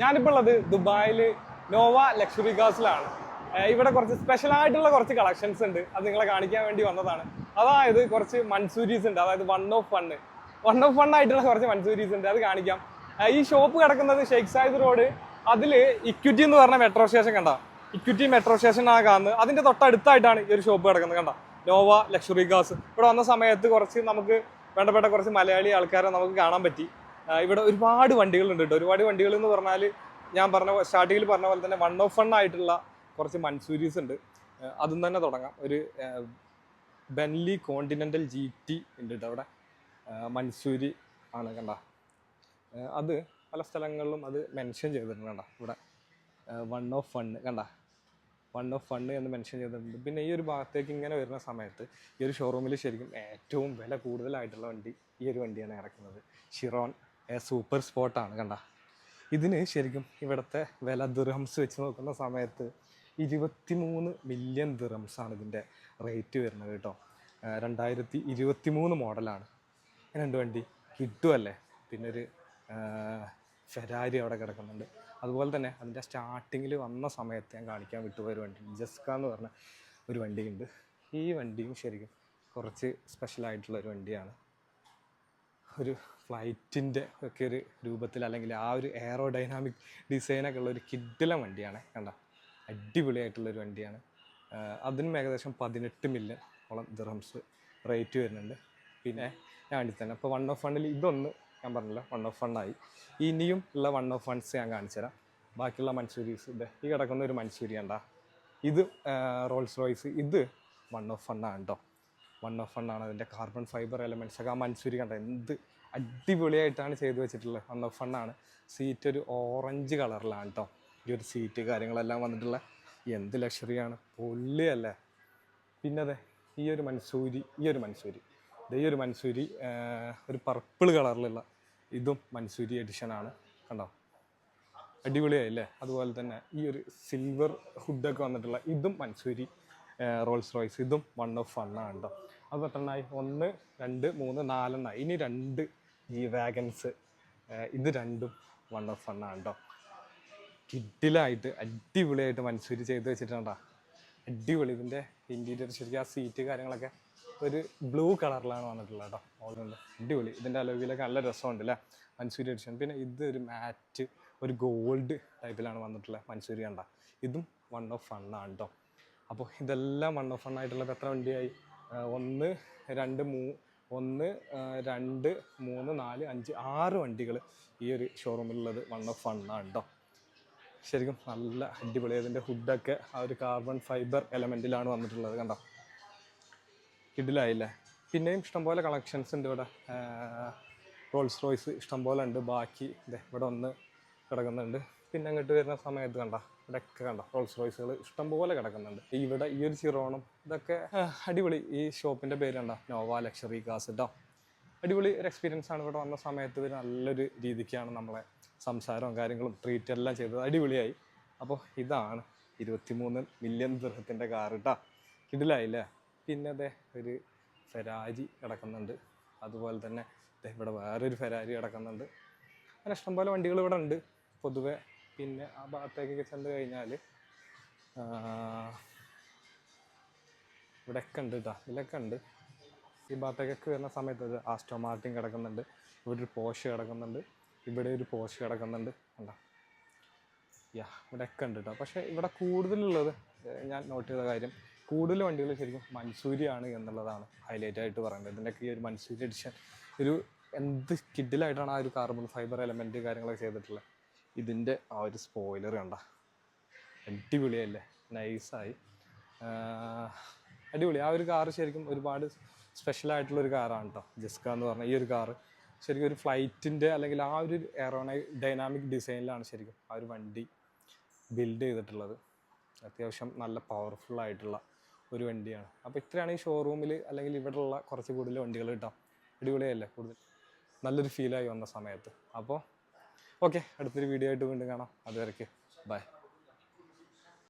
ഞാനിപ്പോൾ ഉള്ളത് ദുബായിൽ നോവ ലക്ഷറി കാസിലാണ് ഇവിടെ കുറച്ച് സ്പെഷ്യൽ ആയിട്ടുള്ള കുറച്ച് കളക്ഷൻസ് ഉണ്ട്. അത് നിങ്ങളെ കാണിക്കാൻ വേണ്ടി വന്നതാണ്. അതായത് കുറച്ച് മൺസൂരീസ് ഉണ്ട്. അതായത് one of one one of one ആയിട്ടുള്ള കുറച്ച് മൺസൂരീസ് ഉണ്ട്. അത് കാണിക്കാം. ഈ ഷോപ്പ് കിടക്കുന്നത് ഷെയ്ഖ് സായിദ് റോഡ് അതിൽ ഇക്വിറ്റി എന്ന് പറഞ്ഞ മെട്രോ സ്റ്റേഷൻ കണ്ട? ഇക്വിറ്റി മെട്രോ സ്റ്റേഷൻ ആ കാണുന്നത്. അതിന്റെ തൊട്ടടുത്തായിട്ടാണ് ഈ ഒരു ഷോപ്പ് കിടക്കുന്നത് കണ്ട? നോവ ലക്ഷറി കാസ് ഇവിടെ വന്ന സമയത്ത് കുറച്ച് നമുക്ക് വേണ്ടപ്പെട്ട കുറച്ച് മലയാളി ആൾക്കാരെ നമുക്ക് കാണാൻ പറ്റി. ഇവിടെ ഒരുപാട് വണ്ടികളുണ്ട് കേട്ടോ. ഒരുപാട് വണ്ടികൾ എന്ന് പറഞ്ഞാൽ ഞാൻ പറഞ്ഞ സ്റ്റാർട്ടിങ്ങിൽ പറഞ്ഞ പോലെ തന്നെ വൺ ഓഫ് വൺ ആയിട്ടുള്ള കുറച്ച് മൺസൂരീസ് ഉണ്ട്. അതും തന്നെ തുടങ്ങാം. ഒരു ബെൻലി കോണ്ടിനെന്റൽ ജി ടി ഉണ്ട് കേട്ടോ അവിടെ. മൺസൂരി ആണ് കണ്ട. അത് പല സ്ഥലങ്ങളിലും അത് മെൻഷൻ ചെയ്തിട്ടുണ്ട് കണ്ട ഇവിടെ. വൺ ഓഫ് വൺ കണ്ട. വൺ ഓഫ് വണ്ണ് എന്ന് മെൻഷൻ ചെയ്തിട്ടുണ്ട്. പിന്നെ ഈ ഒരു ഭാഗത്തേക്ക് ഇങ്ങനെ വരുന്ന സമയത്ത് ഈ ഒരു ഷോറൂമിൽ ശരിക്കും ഏറ്റവും വില കൂടുതലായിട്ടുള്ള വണ്ടി ഈ ഒരു വണ്ടിയാണ് ഇറക്കുന്നത്. ഷിറോൺ സൂപ്പർ സ്പോട്ടാണ് കണ്ട. ഇതിന് ശരിക്കും ഇവിടുത്തെ വില ദിർഹംസ് വെച്ച് നോക്കുന്ന സമയത്ത് ഇരുപത്തി മൂന്ന് മില്യൺ ദിർഹംസാണ് ഇതിന്റെ റേറ്റ് വരുന്നത് കേട്ടോ. രണ്ടായിരത്തി ഇരുപത്തി മൂന്ന് മോഡലാണ് രണ്ട് വണ്ടി കിട്ടുമല്ലേ പിന്നെ ഒരു ഫെരാരി അവിടെ കിടക്കുന്നുണ്ട്. അതുപോലെ തന്നെ അതിന്റെ സ്റ്റാർട്ടിങ്ങിൽ വന്ന സമയത്ത് ഞാൻ കാണിക്കാൻ വിട്ടുപോയൊരു വണ്ടി ജസ്ക എന്ന് പറഞ്ഞ ഒരു വണ്ടിയുണ്ട്. ഈ വണ്ടിയും ശരിക്കും കുറച്ച് സ്പെഷ്യലായിട്ടുള്ള ഒരു വണ്ടിയാണ്. ഒരു ഫ്ലൈറ്റിന്റെ ഒക്കെ ഒരു രൂപത്തിൽ അല്ലെങ്കിൽ ആ ഒരു എയറോ ഡൈനാമിക് ഡിസൈനൊക്കെ ഉള്ള ഒരു കിഡില വണ്ടിയാണ് കണ്ട? അടിപൊളിയായിട്ടുള്ളൊരു വണ്ടിയാണ്. അതിനും ഏകദേശം പതിനെട്ട് മില്യൺ ഓളം ദിർഹംസ് റേറ്റ് വരുന്നുണ്ട്. പിന്നെ ഞാൻ വേണ്ടി തന്നെ അപ്പോൾ വൺ ഓഫ് വണ്ണിൽ ഇതൊന്ന് ഞാൻ പറഞ്ഞല്ലോ വൺ ഓഫ് വണ്ണായി ഇനിയും ഉള്ള വൺ ഓഫ് വൺസ് ഞാൻ കാണിച്ചു തരാം. ബാക്കിയുള്ള മൻസൂരീസ് ഇത് ഈ കിടക്കുന്ന ഒരു മൻസൂരി കണ്ട ഇത് റോൾസ് റോയ്സ് ഇത് വൺ ഓഫ് വണ്ണാണ് കേട്ടോ വൺ ഓഫ് വൺ ആണ്. അതിന്റെ കാർബൺ ഫൈബർ എലമെന്റ്സ് ഒക്കെ ആ മൻസൂരി കണ്ട? എന്ത് അടിപൊളിയായിട്ടാണ് ചെയ്തു വെച്ചിട്ടുള്ളത്. വൺ ഓഫ് വൺ ആണ്. സീറ്റ് ഒരു ഓറഞ്ച് കളറിലാണ് കേട്ടോ ഈ ഒരു സീറ്റ് കാര്യങ്ങളെല്ലാം വന്നിട്ടുള്ള എന്ത് ലക്ഷറിയാണ് പൊള്ളിയല്ലേ? പിന്നെ അതെ ഈ ഒരു മൻസൂരി ഈ ഒരു മൻസൂരി. ഈ ഒരു മൻസൂരി ഒരു പർപ്പിൾ കളറിലുള്ള ഇതും മൻസൂരി എഡിഷനാണ് കണ്ടോ? അടിപൊളിയായില്ലേ? അതുപോലെ തന്നെ ഈ ഒരു സിൽവർ ഹുഡൊക്കെ വന്നിട്ടുള്ള ഇതും മൻസൂരി റോൾസ് റോയ്സ്. ഇതും വൺ ഓഫ് വണ്ണാണ് കേട്ടോ അത് എത്രണ്ണായി ഒന്ന് രണ്ട് മൂന്ന് നാലെണ്ണായി. ഇനി രണ്ട് ഈ വാഗൻസ് ഇത് രണ്ടും വൺ ഓഫ് വണ്ണാണ് കേട്ടോ കിഡിലായിട്ട് അടിപൊളിയായിട്ട് മൻസൂരി ചെയ്ത് വെച്ചിട്ടുണ്ടാ? അടിപൊളി. ഇതിന്റെ ഇന്റീരിയർ ശരിക്കും ആ സീറ്റ് കാര്യങ്ങളൊക്കെ ഒരു ബ്ലൂ കളറിലാണ് വന്നിട്ടുള്ളത് കേട്ടോ. ഓൾറൗണ്ട് അടിപൊളി. ഇതിന്റെ അലോവിയിലൊക്കെ നല്ല രസമുണ്ട് അല്ലേ മൻസൂരി എഡിഷൻ പിന്നെ ഇത് ഒരു മാറ്റ് ഒരു ഗോൾഡ് ടൈപ്പിലാണ് വന്നിട്ടുള്ളത് മൻസൂരി കണ്ട? ഇതും വൺ ഓഫ് ഫണ്ണാണ് കേട്ടോ അപ്പോൾ ഇതെല്ലാം വൺ ഓഫ് വൺ ആയിട്ടുള്ള എത്ര വണ്ടിയായി? ഒന്ന് രണ്ട് മൂ ഒന്ന് രണ്ട് മൂന്ന് നാല് അഞ്ച് ആറ് വണ്ടികൾ ഈ ഒരു ഷോറൂമിലുള്ളത് വൺ ഓഫ് ആണ് കേട്ടോ ശരിക്കും നല്ല അടിപൊളി. അതിന്റെ ഹുഡൊക്കെ ആ ഒരു കാർബൺ ഫൈബർ എലമെന്റിലാണ് വന്നിട്ടുള്ളത് കണ്ടോ? കിഡിലായില്ലേ പിന്നെയും ഇഷ്ടംപോലെ കളക്ഷൻസ് ഉണ്ട് ഇവിടെ. റോൾസ് റോയ്സ് ഇഷ്ടംപോലെ ഉണ്ട്. ബാക്കി ഇവിടെ ഒന്ന് കിടക്കുന്നുണ്ട്. പിന്നെ അങ്ങോട്ട് വരുന്ന സമയത്ത് കണ്ട? ഇവിടെയൊക്കെ കണ്ട? റോൾസ് റോയ്സുകൾ ഇഷ്ടംപോലെ കിടക്കുന്നുണ്ട്. ഇവിടെ ഈ ഒരു ചിറോണം ഇതൊക്കെ അടിപൊളി. ഈ ഷോപ്പിന്റെ പേര് കണ്ടോ? നോവ ലക്ഷറി കാസ് കേട്ടോ അടിപൊളി ഒരു എക്സ്പീരിയൻസ് ആണ് ഇവിടെ വന്ന സമയത്ത്. ഇവർ നല്ലൊരു രീതിക്കാണ് നമ്മളെ സംസാരവും കാര്യങ്ങളും ട്രീറ്റ് എല്ലാം ചെയ്തത്. അടിപൊളിയായി. അപ്പോൾ ഇതാണ് ഇരുപത്തിമൂന്ന് മില്യൺ ദൃഹത്തിന്റെ കാർ കേട്ടോ കിടിലായില്ലേ? പിന്നെ അതെ ഒരു ഫെരാരി കിടക്കുന്നുണ്ട്. അതുപോലെ തന്നെ ഇവിടെ വേറൊരു ഫെരാരി കിടക്കുന്നുണ്ട്. അങ്ങനെ ഇഷ്ടംപോലെ വണ്ടികൾ ഇവിടെ ഉണ്ട്. പൊതുവെ പിന്നെ ആ ഭാഗത്തേക്കൊക്കെ ചെന്ന് കഴിഞ്ഞാൽ ഇവിടെയൊക്കെ ഉണ്ട് കേട്ടോ ഇതിലൊക്കെ ഉണ്ട്. ഈ ഭാഗത്തേക്കൊക്കെ വരുന്ന സമയത്ത് ഒരു ആസ്റ്റോ മാർട്ടിൻ കിടക്കുന്നുണ്ട്. ഇവിടെ ഒരു പോഷ് കിടക്കുന്നുണ്ട്. ഇവിടെ ഒരു പോഷ് കിടക്കുന്നുണ്ട്. കണ്ടോ? യാ ഇവിടെയൊക്കെ ഉണ്ട് കേട്ടോ പക്ഷേ ഇവിടെ കൂടുതലുള്ളത് ഞാൻ നോട്ട് ചെയ്ത കാര്യം കൂടുതൽ വണ്ടികൾ ശരിക്കും മൻസൂരിയാണ് എന്നുള്ളതാണ് ഹൈലൈറ്റ് ആയിട്ട് പറയുന്നത്. ഇതിന്റെയൊക്കെ ഈ ഒരു മൻസൂരി എഡിഷൻ ഒരു എന്ത് കിഡിലായിട്ടാണ് ആ ഒരു കാർബൺ ഫൈബർ എലമെന്റ് കാര്യങ്ങളൊക്കെ ചെയ്തിട്ടുള്ളത്? ഇതിന്റെ ആ ഒരു സ്പോയിലർ കണ്ട? അടിപൊളിയല്ലേ? നൈസായി അടിപൊളി. ആ ഒരു കാറ് ശരിക്കും ഒരുപാട് സ്പെഷ്യൽ ആയിട്ടുള്ള ഒരു കാറാണ് കേട്ടോ ജസ്ക എന്ന് പറഞ്ഞാൽ ഈ ഒരു കാറ് ശരിക്കും ഒരു ഫ്ലൈറ്റിന്റെ അല്ലെങ്കിൽ ആ ഒരു എറോണൈ ഡൈനാമിക് ഡിസൈനിലാണ് ശരിക്കും ആ ഒരു വണ്ടി ബിൽഡ് ചെയ്തിട്ടുള്ളത്. അത്യാവശ്യം നല്ല പവർഫുൾ ആയിട്ടുള്ള ഒരു വണ്ടിയാണ്. അപ്പോൾ ഇത്രയാണ് ഈ ഷോറൂമിൽ അല്ലെങ്കിൽ ഇവിടെയുള്ള കുറച്ച് കൂടുതൽ വണ്ടികൾ കിട്ടാം അടിപൊളിയല്ലേ? കൂടുതൽ നല്ലൊരു ഫീലായി വന്ന സമയത്ത്. അപ്പോൾ ഓക്കെ. അടുത്തൊരു വീഡിയോ ആയിട്ട് വീണ്ടും കാണാം. അതുവരയ്ക്ക് ബൈ